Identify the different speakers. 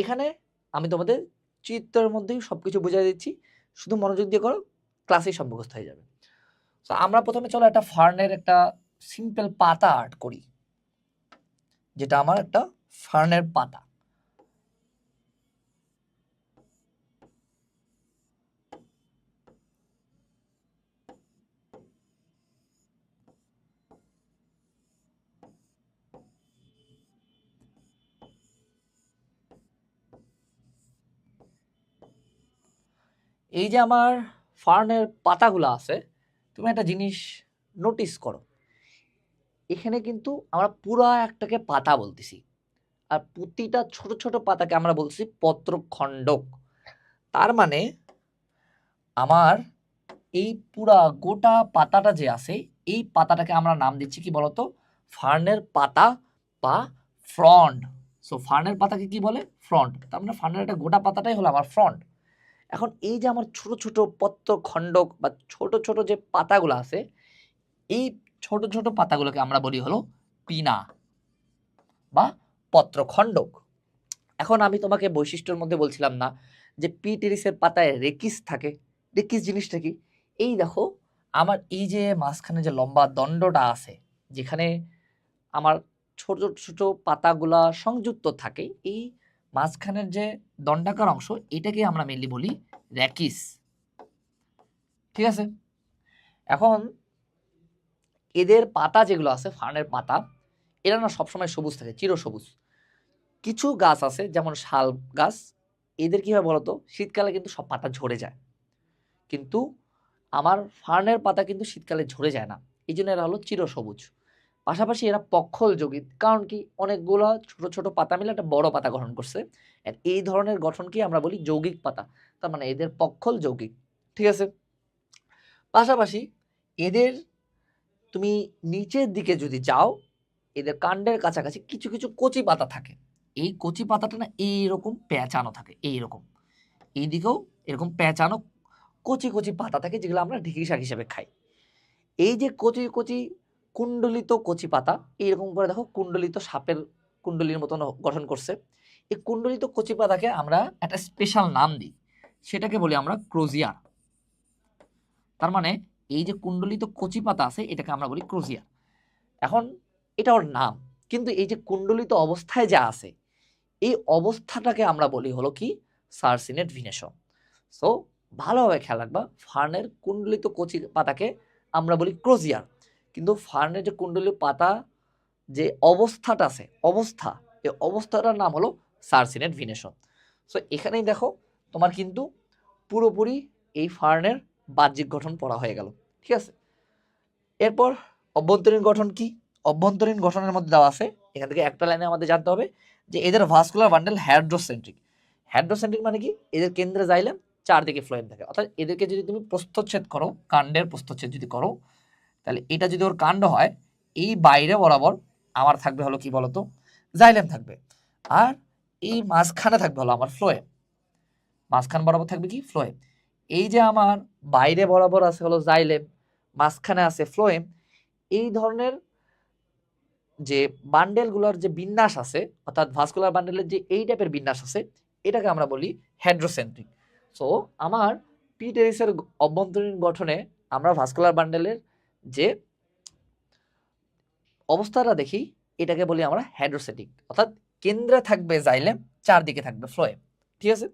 Speaker 1: এখানে আমি তোমাদের চিত্রের মধ্যেই সব কিছু বুঝিয়ে দিচ্ছি। শুধু মনোযোগ দিয়ে করো ক্লাসেই সব মুখস্থ হয়ে যাবে। তো আমরা প্রথমে চলো একটা ফার্নের একটা সিম্পল পাতা আর্ট করি। যেটা আমার একটা ফার্নের পাতা। এই যে আমার ফার্নের পাতাগুলো আছে, তুমি একটা জিনিস নোটিস করো। এখানে কিন্তু আমরা পুরো একটাকে পাতা বলতেছি। আর প্রতিটা ছোট ছোট পাতাকে আমরা বলছি পত্রখণ্ডক। তার মানে আমার এই পুরা গোটা পাতাটা যে আছে, এই পাতাটাকে আমরা নাম দিচ্ছি কি বলতো? ফার্নের পাতা বা ফ্রন্ট সো ফার্নের পাতাকে কি বলে? ফ্রন্ট তার মানে ফার্নের একটা গোটা পাতাটাই হলো আমার ফ্রন্ট এখন এই যে আমার ছোট ছোট পত্র খণ্ডক বা ছোট ছোট যে পাতাগুলো আছে, এই ছোট ছোট পাতাগুলোকে আমরা বলি হলো পিনা বা পত্রখণ্ডক এখন আমি তোমাকে বৈশিষ্ট্যের মধ্যে বলছিলাম না যে পি টেরিসের পাতায় রেকিস থাকে। রেকিস জিনিসটা কি? এই দেখো, আমার এই যে মাঝখানে যে লম্বা দণ্ডটা আছে, যেখানে আমার ছোট ছোট পাতাগুলা সংযুক্ত থাকে, এই মাঝখানের যে দণ্ডাকার অংশ এটাকে আমরা মেনলি বলি র্যাকিস। ঠিক আছে? এখন এদের পাতা যেগুলো আছে ফার্নের পাতা এরা না সবসময় সবুজ থাকে চিরসবুজ কিছু গাছ আছে যেমন শাল গাছ এদের কি হয় বলতো শীতকালে কিন্তু সব পাতা ঝরে যায়। কিন্তু আমার ফার্নের পাতা কিন্তু শীতকালে ঝরে যায় না। এই জন্য এরা হলো চিরসবুজ পাশাপাশি এরা পক্ষল যৌগিক কারণ কি অনেকগুলো ছোট ছোট পাতা মিলে একটা বড় পাতা গঠন করছে। এই ধরনের গঠনকে আমরা বলি যৌগিক পাতা, তার মানে এদের পক্ষল যৌগিক, ঠিক আছে? পাশাপাশি এদের তুমি নিচের দিকে যদি যাও, এদের কাণ্ডের কাছাকাছি কিছু কিছু কচি পাতা থাকে। এই কচি পাতাটা না এইরকম পেঁচানো থাকে, এইরকম। এই দিকেও এরকম পেঁচানো কচি কচি পাতা থাকে যেগুলো আমরা ঢেকি শাক হিসেবে খাই। এই যে কচি কচি কুণ্ডলিত কচি পাতা, এইরকম করে দেখো কুণ্ডলিত সাপের কুণ্ডলির মতন গঠন করছে। এই কুণ্ডলিত কচি পাতাকে আমরা একটা স্পেশাল নাম দিই, সেটাকে বলি আমরা ক্রোজিয়ার তার মানে এই যে কুণ্ডলিত কচি পাতা আছে, এটাকে আমরা বলি ক্রোজিয়ার এখন এটা ওর নাম, কিন্তু এই যে কুণ্ডলিত অবস্থায় যা আছে, এই অবস্থাটাকে আমরা বলি হলো কি? Circinate venation. সো ভালোভাবে খেয়াল রাখবা, ফার্নের কুণ্ডলিত কচি পাতাকে আমরা বলি ক্রোজিয়ার কিন্তু ফার্নের যে কুণ্ডলী পাতা, যে অবস্থাটা আছে, অবস্থা, এই অবস্থাটার নাম হলো সার্সিনেট ভিনেশন। সো এখানেই দেখো তোমার কিন্তু পুরোপুরি এই ফার্নের বাহ্যিক গঠন পড়া হয়ে গেল, ঠিক আছে? এরপর অভ্যন্তরীণ গঠন কি? অভ্যন্তরীণ গঠনের মধ্যে দেওয়া আছে, এখান থেকে একটা লাইনে আমাদের জানতে হবে যে এদের ভাস্কুলার বান্ডেল হ্যাড্রোসেন্ট্রিক হ্যাড্রোসেন্ট্রিক মানে কি? এদের কেন্দ্রে যাইলে চারদিকে ফ্লোয়েম থাকে। অর্থাৎ এদেরকে যদি তুমি প্রস্থচ্ছেদ করো, কাণ্ডের প্রস্থচ্ছেদ যদি করো তাহলে এটা যদি ওর কাণ্ড হয়, এই বাইরে বরাবর আমার থাকবে হলো কি বলতো? জাইলেম থাকবে। আর এই মাঝখানে থাকবে হলো আমার ফ্লোয়েম মাঝখান বরাবর থাকবে কি? ফ্লোয়েম এই যে আমার বাইরে বরাবর আছে হলো জাইলেম মাঝখানে আছে ফ্লোয়েম এই ধরনের যে বান্ডেলগুলোর যে বিন্যাস আছে, অর্থাৎ ভাস্কুলার বান্ডেলের যে এই টাইপের বিন্যাস আছে, এটাকে আমরা বলি হেড্রোসেন্ট্রিক সো আমার পি টেরিসের অভ্যন্তরীণ গঠনে আমরা ভাস্কুলার বান্ডেলের যে অবস্থাটা দেখি, এটাকে বলি আমরা হাইড্রোসেটিক অর্থাৎ কেন্দ্রে থাকবে জাইলেম চারদিকে থাকবে ফ্লোয়েম ঠিক আছে?